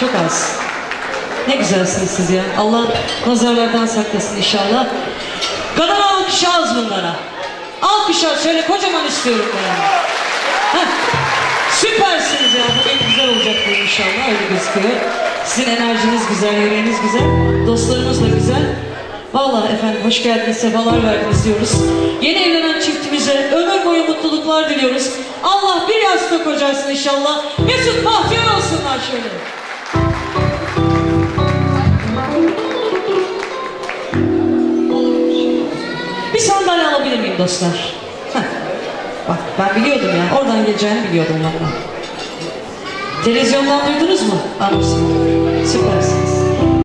Çok az. Ne güzelsiniz siz ya. Allah nazarlardan saklasın inşallah. Kadar alkış az bunlara. Alkışlar şöyle kocaman istiyorum ben. Heh. Süpersiniz ya. Bu en güzel olacak bu inşallah. Öyle gözüküyor. Sizin enerjiniz güzel, yüreğiniz güzel. Dostlarımız da güzel. Vallahi efendim hoş geldiniz, sefalar verdiniz diyoruz. Yeni evlenen çiftimize ömür boyu mutluluklar diliyoruz. Allah bir yastık kocasın inşallah. Mesut bahtiyar olsunlar şöyle. Dostlar? Heh. Bak ben biliyordum ya. Oradan geleceğini biliyordum valla. Televizyondan duydunuz mu? Anlarsın. Süpersiniz.